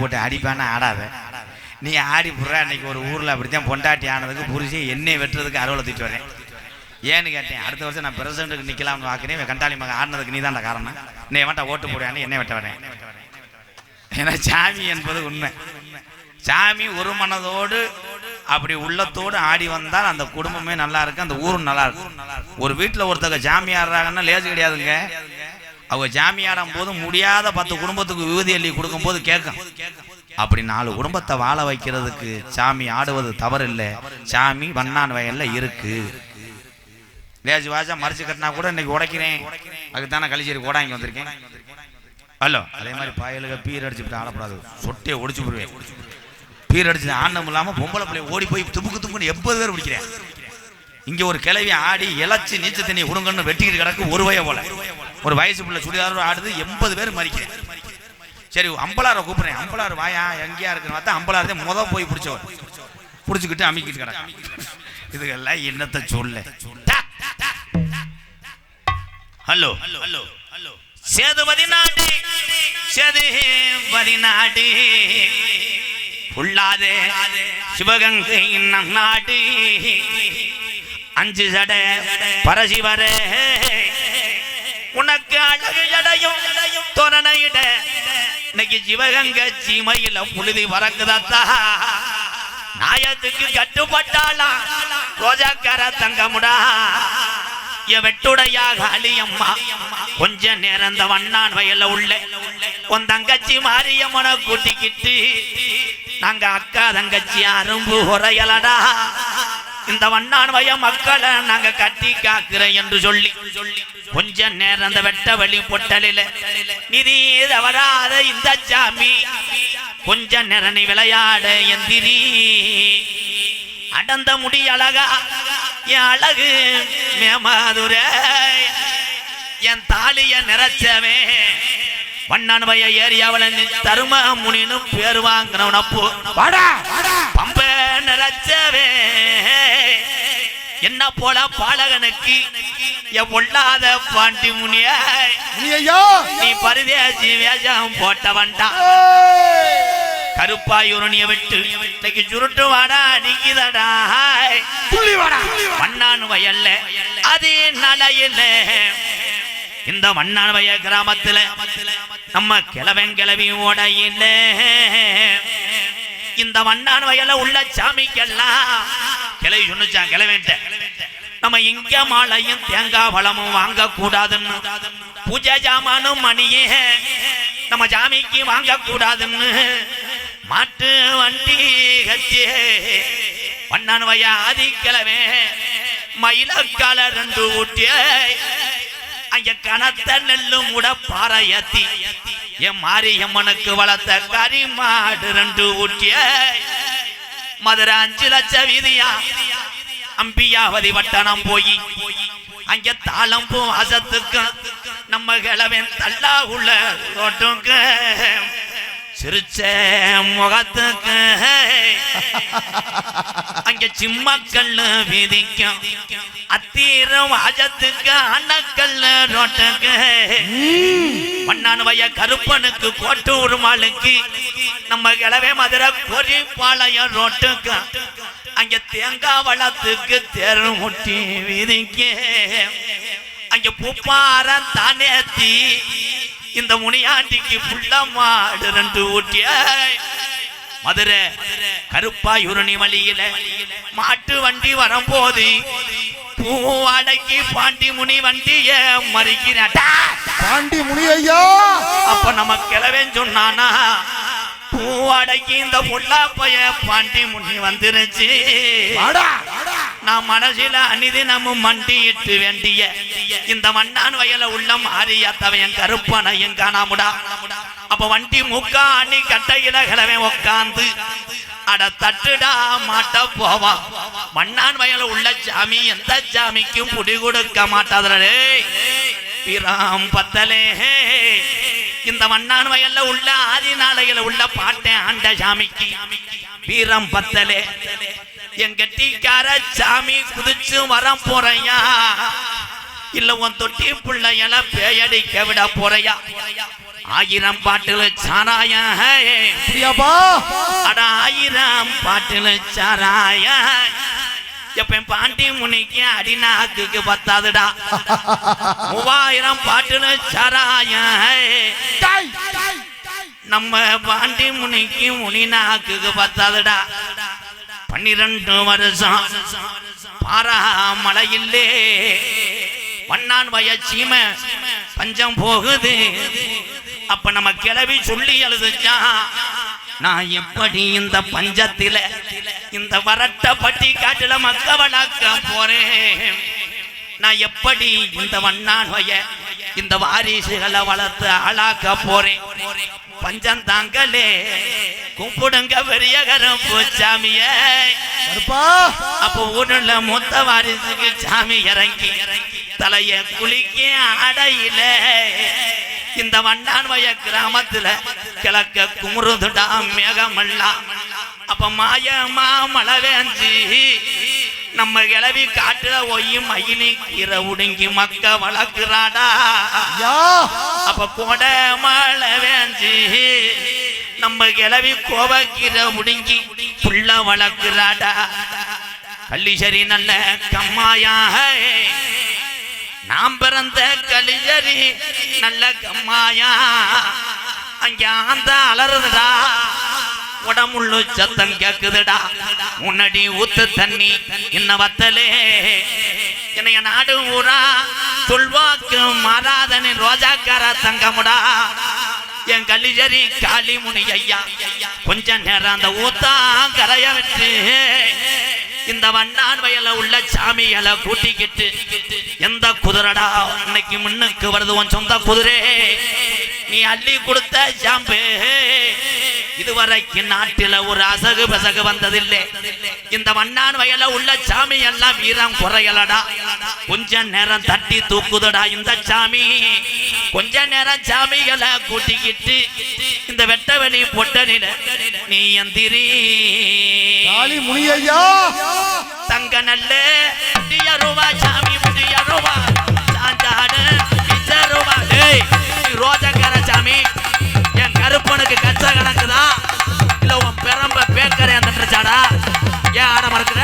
போட்டு அடிப்பானா? ஆடாத. நீ ஆடி புறா அன்னைக்கு ஒரு ஊரில் அப்படித்தான் பொண்டாட்டி ஆனதுக்கு புரிச்சு என்னை வெட்டுறதுக்கு அறுவலை திட்டு வரேன். ஏன்னு கேட்டேன் அடுத்த வருஷம் நான் பிரசிடண்ட்டுக்கு நிற்கலாம்னு பார்க்குறேன் கண்டாளி மகன் ஆடினதுக்கு நீ காரணம். நீ எவன்ட்ட ஓட்டு போடுவான்னு என்னை வெட்ட வரேன். ஏன்னா சாமி என்பது உண்மை. சாமி ஒரு மனதோடு அப்படி உள்ளத்தோடு ஆடி வந்தால் அந்த குடும்பமே நல்லா இருக்கு அந்த ஊரும் நல்லா இருக்கும். ஒரு வீட்டில் ஒருத்தங்க சாமி ஆடுறாங்கன்னா லேசு கிடையாதுங்க. அவங்க சாமி ஆடும் போது முடியாத பத்து குடும்பத்துக்கு விபூதி அள்ளி கொடுக்கும்போது கேட்கும். அப்படி நாலு குடும்பத்தை வாழ வைக்கிறதுக்கு சாமி ஆடுவது தவறு இல்லை சாமி வண்ணான் வயல்ல இருக்கு. லேஜ் வாஜா மறைச்சு கட்டினா கூட இன்னைக்கு உடைக்கிறேன். அதுக்கு தானே கூட இங்கே வந்திருக்கேன். ஹலோ அதே மாதிரி பயலுக பீர் அடிச்சுட்டு ஆடக்கூடாது சொட்டையை ஒடிச்சு போடுவேன் பீர் அடிச்சு ஆண்டம் இல்லாம பொம்பளை பிள்ளை ஓடி போய் துப்புக்கு துப்புன்னு எண்பது பேர் பிடிக்கிறேன். இங்க ஒரு கிளவி ஆடி இழைச்சி நீச்சல் தண்ணி உடுங்கன்னு வெட்டிக்கிட்டு கிடக்கு ஒரு வய போல. ஒரு வயசு பிள்ளை சுடிதாரோட ஆடுது எண்பது பேர் மறிக்கிறேன் சரி அம்பலாரை கூப்பிட்றேன். அம்பலார் வாயா எங்கேயா இருக்குன்னு பார்த்தா அம்பலார் தான் முத போய் பிடிச்சவர். பிடிச்சிக்கிட்டு அமைக்கிட்டு கிடக்கு இதுக்கெல்லாம் என்னத்தை சொல்ல? Hello hello hello. சேதுபதி நாடு சேதுபதி நாடு. உள்ளாதே சிவகங்கை நாடு அஞ்சு சட பரசிவரே. உனக்கு அழகு எடையும் தோரணையிட இன்னைக்கு சிவகங்க சீமையில புழுதி வரக்குதாத்தா நாயத்துக்கு கட்டுப்பட்டாளா? ரோஜாக்கார தங்கமுடா. என் வெட்டுடையாக அழியம்மா. கொஞ்ச நேரம் இந்த வண்ணான் வயல உள்ள. உன் தங்கச்சி மாரியம்மனை கூட்டிக்கிட்டு நாங்க அக்கா தங்கச்சி அரும்பு உரையலடா. இந்த வண்ணான் வய மக்களை நாங்க கட்டி காக்கிறேன் என்று சொல்லி கொஞ்ச நேரம் அந்த வெட்ட வழி பொட்டலில நிதி தவறாத இந்த சாமி கொஞ்ச நேரம் நீ விளையாட எந்திரி அடந்த முடி அழகா என் அழகு மேமாதுரை. என் தாலிய நிறைச்சவே வண்ணான் வய ஏரியாவில் தரும முனின்னு பேர் வாங்கினவன் அப்போ வாடா! நிறைச்சவே என்ன போல பாலகனுக்கு என் பொல்லாத பாண்டி முனிய. நீ பரிதேசி வேஷம் போட்டவன்டா. கருப்பாயுரணிய விட்டு இன்னைக்கு சுருட்டு வாடா வாடா மண்ணான் வயல்ல அது நலையில இந்த மண்ணான் வய கிராமத்துல நம்ம கிழவன் கிளவி ஓடையில. இந்த மண்ணான் வயல உள்ள சாமிக்கெல்லாம் கிளவி சொன்னுச்சான் கிளவேன்ட்ட நம்ம இங்க மாலையும் தேங்காய் பழமும் வாங்க கூடாதுன்னு பூஜை ஜாமானும் மணியே நம்ம ஜாமிக்கு வாங்க கூடாதுன்னு மாட்டு வண்டி கத்தியே பண்ணான் வய ஆதிக்கிழவே மயிலக்கால ரெண்டு ஊட்டிய. அங்க கனத்த நெல்லு முட பாறையத்தி. என் மாரியம்மனுக்கு வளர்த்த கரிமாடு ரெண்டு ஊட்டிய மதுரை அஞ்சு லட்ச வீதியா? அம்பியாவதி வட்டணம் போய் அங்க தாளம் பூ நம்ம கிழவன் தள்ளா உள்ள தோட்டம் சிரிச்ச முகத்துக்கு அங்க சிம்மக்கல்லு விதிக்கும். அத்தீரம் அஜத்துக்கு அண்ணக்கல்லு ரோட்டுக்கு மண்ணான் வய கருப்பனுக்கு கோட்டு உருமாளுக்கு நம்ம கிளவே மதுரை கொரிப்பாளையம் ரோட்டுக்கு அங்க தேங்காய் வளத்துக்கு தெரு முட்டி விதிக்க அங்க பூப்பாரம் தானேத்தி இந்த முனியாண்டிக்கு புள்ள மாடு ரெண்டு ஊட்டிய மதுரை கருப்பாயுரணி வழியில மாட்டு வண்டி வரும்போது பூவாடைக்கு பாண்டி முனி வண்டிய மறிக்கிறாட்டா பாண்டி முனி ஐயா! அப்ப நம்ம கிளவன் சொன்னானா பூவாடைக்கு இந்த புள்ளா பைய பாண்டி முனி வந்துருச்சு. வாடா! நான் மனசில அனிதி நம்ம மண்டியிட்டு வேண்டிய இந்த மண்ணான் வயல உள்ள மாறிய கருப்பனையும் காணாமுடா. அப்ப வண்டி முக்கா அணி கட்டையில கிழவன் உக்காந்து அட தட்டுடா மாட்ட போவா. மண்ணான் வயல உள்ள சாமி எந்த சாமிக்கும் புடி கொடுக்க மாட்டாதே பிராம் பத்தலே இந்த மண்ணான் வயல்ல உள்ள ஆதி நாளையில உள்ள பாட்டேன் ஆண்ட சாமிக்கு. வீரம் பத்தலே. என் கெட்டிக்கார சாமி குதிச்சு வர போறையா? இல்ல உன் தொட்டி பிள்ளையெல்லாம் பேயடிக்க விட போறையா? ஆயிரம் பாட்டுல அப்படியாப்பா? அட ஆயிரம் பாட்டுல சாராயம் எப்ப பாண்டி முனிக்கு அடிநாக்குக்கு பத்தாதுடா. மூவாயிரம் பாட்டுல டேய். நம்ம பாண்டி முனிக்கு முனிநாக்குக்கு பத்தாதுடா. பன்னிரண்டு வருஷம். பாராமலையில்லே வண்ணான் வய சீம பஞ்சம் போகுது. அப்ப நம்ம கிளவி சொல்லி எழுதுச்சா நான் எப்படி இந்த பஞ்சத்தில இந்த வரட்ட பட்டி காட்டுல மக்க வளர்க்க போறேன்? நான் எப்படி இந்த வண்ணான் வய இந்த வாரிசுகளை வளர்த்து ஆளாக்க போறேன்? பஞ்சம் தாங்களே. கும்பிடுங்க பெரிய கருப்பு சாமியே கருப்பா. அப்போ ஊருல மூத்த வாரிசுக்கு சாமி இறங்கி தலைய குளிக்க அடையில இந்த வண்டான் வய கிராமத்துல கிழக்க குமுறுதுடா மேகமெல்லாம் அப்ப மாயமா மழை வேஞ்சி நம்ம கிளவி காட்டுல ஒய்யி மயிலி கீரை உடுங்கி மக்க வளர்க்குறாடா. யா அப்ப கொட மழை வேஞ்சி. நம்ம கிளவி கோவக்கிற முடிங்கி புள்ள வளர்க்குறாடா. கள்ளிசரி நல்ல கம்மாயாக. நாம் பிறந்த கலிஜரி நல்ல கம்மாயா. அங்க அந்த அலறுதுடா உடம்புள்ளு சத்தம் கேக்குதுடா. முன்னாடி ஊத்து தண்ணி இன்ன வத்தலே. என்னைய நாடு ஊரா. துல்வாக்கும் மாறாதனி ரோஜாக்கார தங்கமுடா. என் கலிஜரி காளிமுனி ஐயா கொஞ்ச நேரம் அந்த ஊத்தா கரைய விட்டு இந்த வண்ணான் வயல உள்ள சாமிகளை கூட்டிக்கிட்டு எந்த குதிரடா இன்னைக்கு முன்னுக்கு வருது உன் சொந்த குதிரை? நீ அள்ளி கொடுத்த சாம்பு இதுவரைக்கும் நாட்டில ஒரு அசகு பசகு வந்ததில்லை. இந்த வண்ணான் வயல உள்ள சாமி எல்லாம் வீரம் குறையலடா. கொஞ்ச நேரம் தட்டி தூக்குதடா இந்த சாமி. கொஞ்ச நேரம் சாமிகளை கூட்டிக்கிட்டு இந்த வெட்ட வெளி பொட்டனில நீ எந்திரி. ஐயா தங்க நல்ல சாமி முடியருவா சாஞ்சாடு பிச்சருவா டேய் உனக்கு கச்சா கச்ச கணக்குதா இல்ல உன் பெரம்ப பேக்கரை அந்த சாடா ஏன் ஆட மறக்கிற?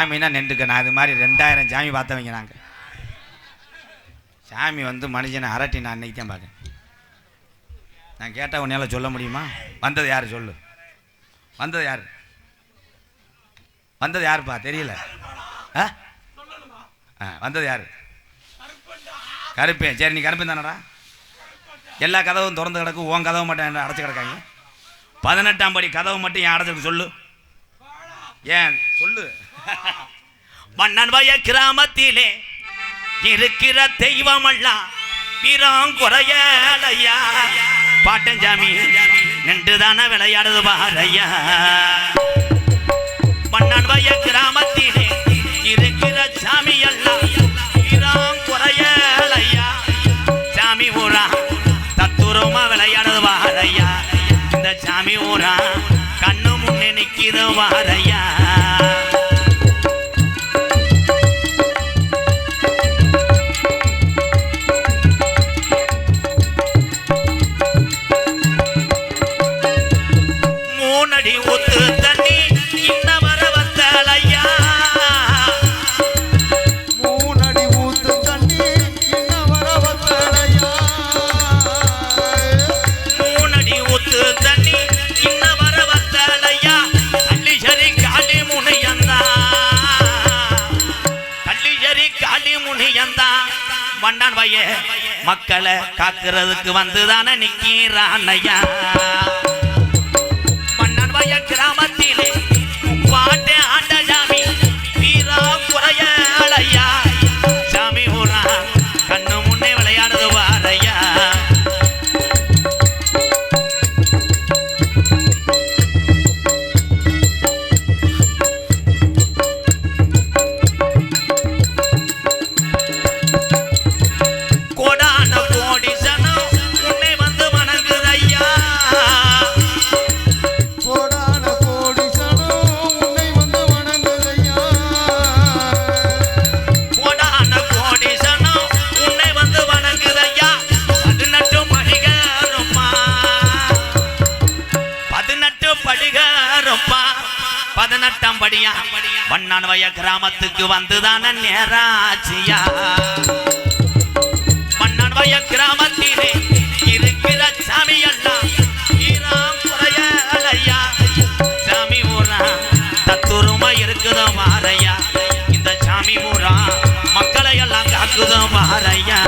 சாமின்னா நின்றுக்க நான் இது மாதிரி ரெண்டாயிரம் சாமி பார்த்தவங்க நாங்கள் சாமி வந்து மனுஷனை அரட்டி நான் அன்னைக்கு தான் பார்க்கேன் நான் கேட்டால் உன்னால் சொல்ல முடியுமா? வந்தது யார் சொல்லு? வந்தது யார்? வந்தது யாருப்பா? தெரியல. ஆ? ஆ வந்தது யார்? கருப்பேன் சரி நீ கருப்பேன் தானடா? எல்லா கதவும் திறந்து கிடக்கும். உன் கதவு மட்டும் அடைச்சி கிடக்காங்க? பதினெட்டாம் படி கதவு மட்டும் என் அடைச்சிருக்கு சொல்லு? ஏன்? சொல்லு. மன்னன் வய கிராமத்திலே இருக்கிற தெய்வம் எல்லாம் வீரம் குறையலையா பாட்டஞ்சாமி நின்றுதான விளையாடுது பாரையா மன்னன் வய கிராமத்திலே இருக்கிற சாமி எல்லாம் வீரம் குறையலையா சாமி ஊரா தத்துரமா விளையாடுது பாரையா இந்த சாமி ஊரா கண்ணு முன்னே நிக்கிது வாரையா மூணடி ஊத்து தண்ணி இன்ன வர வந்தலையா மூணடி ஊத்து தண்ணி இன்ன வர மூணடி ஊத்து தண்ணி இன்ன வர வந்தலையா சரி காளி முனியந்தா கள்ளி சரி காளி முனியந்தா வண்ணான் வய மக்களை காக்கிறதுக்கு வந்துதானே நிக்கிறான் ஐயா. பதினெட்டாம் வண்ணான் வய கிராமத்துக்கு வந்துதான நேராச்சியா மன்னன் வய கிராமத்திலே இருக்கிற சாமி எல்லாம் ஈராம் குறையலையா சாமி ஊரா தத்துருமா இருக்குதோ மாறையா? இந்த சாமி ஊரா மக்களை எல்லாம் காக்குதோ மாறையா?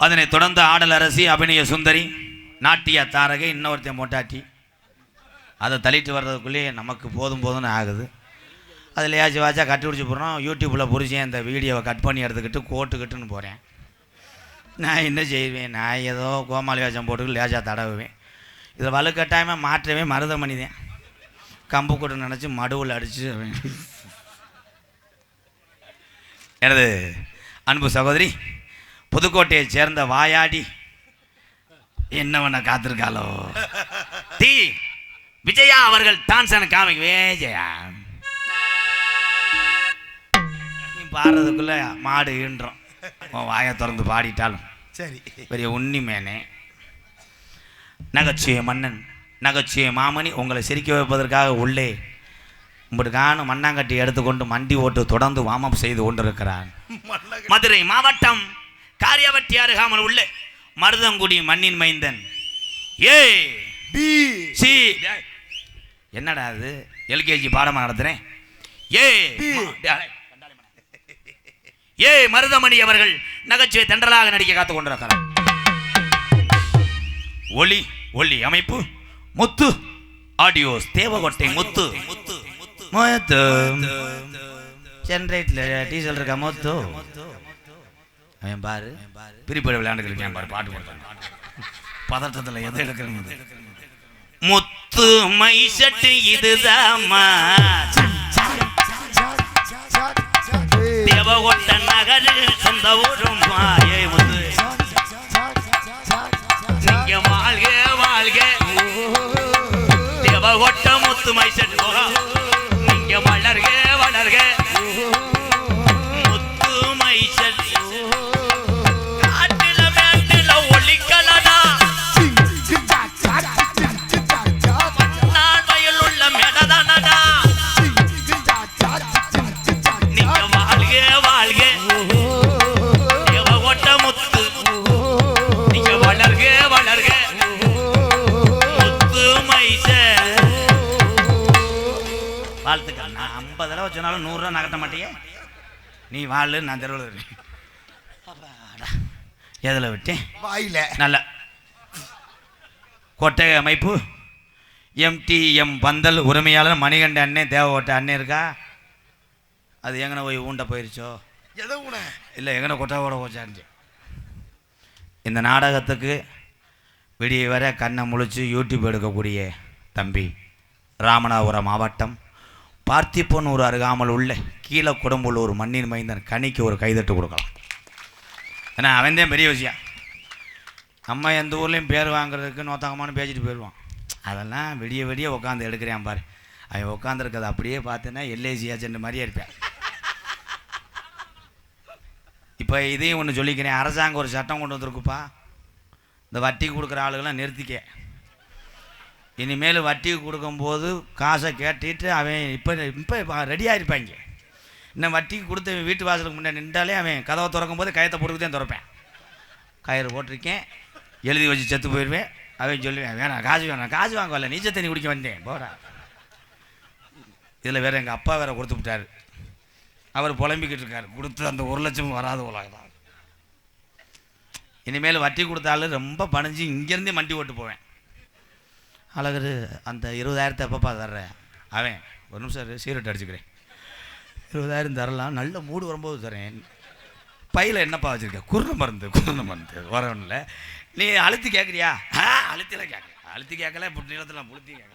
அதனைத் தொடர்ந்து ஆடல் அரசி அபிநய சுந்தரி நாட்டியா தாரகை இன்னொருத்தன் மொட்டாட்டி. அதை தள்ளிட்டு வர்றதுக்குள்ளேயே நமக்கு போதும் போதும்னு ஆகுது. அதில் ஏச்சு வாச்சா கட்டி பிடிச்சி போகிறோம் யூடியூப்பில் புரிச்சேன் இந்த வீடியோவை கட் பண்ணி எடுத்துக்கிட்டு கோட்டுக்கிட்டுன்னு போகிறேன் நான் என்ன செய்வேன்? நான் ஏதோ கோமாளி வேஷம் போட்டுக்கு லேசாக தடவுவேன். இதில் வலுக்கட்டாயமாக மாற்றவே மருதமணி தான் கம்பு கூட்டு நினச்சி மடுவில் அடிச்சு எனது அன்பு சகோதரி புதுக்கோட்டையைச் சேர்ந்த வாயாடி என்னவன காத்திருக்காளோ? டி விஜயா அவர்கள் டான்ஸ் காமிக் விஜயா நீ பாடுறதுக்குள்ள மாடு ஈன்றோம். உன் வாயை திறந்து பாடிட்டாலும். சரி. பெரிய உன்னிமேனே நகைச்சுவை மன்னன் நகைச்சுவை மாமணி உங்களை சிரிக்க வைப்பதற்காக உள்ளே உங்களுக்கான மண்ணாங்கட்டி எடுத்துக்கொண்டு மண்டி ஓட்டு தொடர்ந்து வாமம் செய்து கொண்டிருக்கிறான். மதுரை மாவட்டம் காரியவட்டி அருகாமல் உள்ள. மருதங்குடி மண்ணின் மைந்தன். A B. சி. என்னடா அது எல்கேஜி பாடமா நடத்துறேன் ஏ ஏ மருதமணி அவர்கள் நகைச்சுவை தென்றலாக நடிக்க காத்து கொண்டிருக்கிறார். ஒளி ஒளி அமைப்பு முத்து. ஆடியோஸ் தேவகோட்டை முத்து. முத்து ஜென்ரேட்ல டீசல் இருக்கா முத்து. அவன் பாரு? பிரிப்பட விளையாண்டுக்கு பாரு பாட்டு போடுறான். பதட்டத்தில் எதை எடுக்கிறது முத்து மைசட்டு இதுதாம்மா. தேவகோட்ட நகரு சொந்த ஊரும் மாயே முத்து நீங்க வாழ்க வாழ்க. தேவகோட்ட முத்து மைசட்டு நீங்க வளர்க வளர்க. ரூபா சொன்னாலும் நூறுரூவா நகட்ட மாட்டியே? நீ வாழ் நான் தெருவில் எதில் விட்டேன்? வாயில. நல்ல. கொட்டகை அமைப்பு. எம்டிஎம் பந்தல் உரிமையாளர் மணிகண்ட அண்ணே தேவகோட்டை அண்ணே இருக்கா? அது எங்கன போய் ஊண்ட போயிருச்சோ? எதை உன இல்லை எங்கன கொட்டகோட போச்சான்னு இந்த நாடகத்துக்கு விடிய வரை கண்ணை முழிச்சு யூடியூப் எடுக்கக்கூடிய தம்பி ராமநாதபுரம் மாவட்டம். பார்த்திப்பனூர் அருகாமல் உள்ள கீழே குடம்புள்ள ஒரு மண்ணின் மைந்தன் கனிக்கு ஒரு கைதட்டு கொடுக்கலாம். ஏன்னா அவன் தான் பெரிய விஷயம். நம்ம எந்த ஊர்லேயும் பேர் வாங்குறதுக்கு நோத்தகமானு பேசிட்டு போயிடுவான் அதெல்லாம் விடிய விடிய உட்காந்து எடுக்கிறேன் பாரு. அவன் உட்காந்துருக்கதை அப்படியே பார்த்தேன்னா எல்ஐசி ஏஜென்ட் மாதிரியே இருப்பேன். இப்போ இதையும் ஒன்று சொல்லிக்கிறேன். அரசாங்கம் ஒரு சட்டம் கொண்டு வந்திருக்குப்பா. இந்த வட்டி கொடுக்குற ஆளுகளாம் நிறுத்திக்க. இனிமேல் வட்டி கொடுக்கும்போது காசை கேட்டுட்டு அவன் இப்போ இப்போ ரெடியாக இருப்பாங்க இன்னும் வட்டிக்கு கொடுத்து வீட்டு வாசலுக்கு முன்னாடி நின்றாலே அவன் கதவை திறக்கும் போது கயத்தை போட்டுக்கு தான் திறப்பேன். கயிறு போட்டிருக்கேன் எழுதி வச்சு செத்து போயிடுவேன் அவன் சொல்லுவேன் வேணாம் காசு வேணாம் காசு வாங்க வரல நீச்சல் தண்ணி குடிக்க வந்தேன் போகிறா இதில் வேற எங்கள் அப்பா வேற கொடுத்து விட்டாரு. அவர் புலம்பிக்கிட்டு இருக்கார் கொடுத்து அந்த ஒரு லட்சம் வராது உலகம் இனிமேல் வட்டி கொடுத்தாலும் ரொம்ப பணிஞ்சு இங்கேருந்தே மண்டி ஓட்டு போவேன். அழகரு அந்த இருபதாயிரத்தை எப்பப்பா தர்றேன் அவன் ஒரு நிமிஷம் இரு, சீரட் அடிச்சுக்கிறேன். இருபதாயிரம் தரலாம் நல்ல மூடு வரும்போது தரேன். பையில் என்னப்பா வச்சுருக்க? குருண மருந்து குருண மருந்து. வரவனில் நீ அழுத்தி கேட்குறியா ஆ அழுத்திலாம் கேட்கல அழுத்தி கேட்கல இப்போ நீளத்தில் புளுத்தி கேட்கல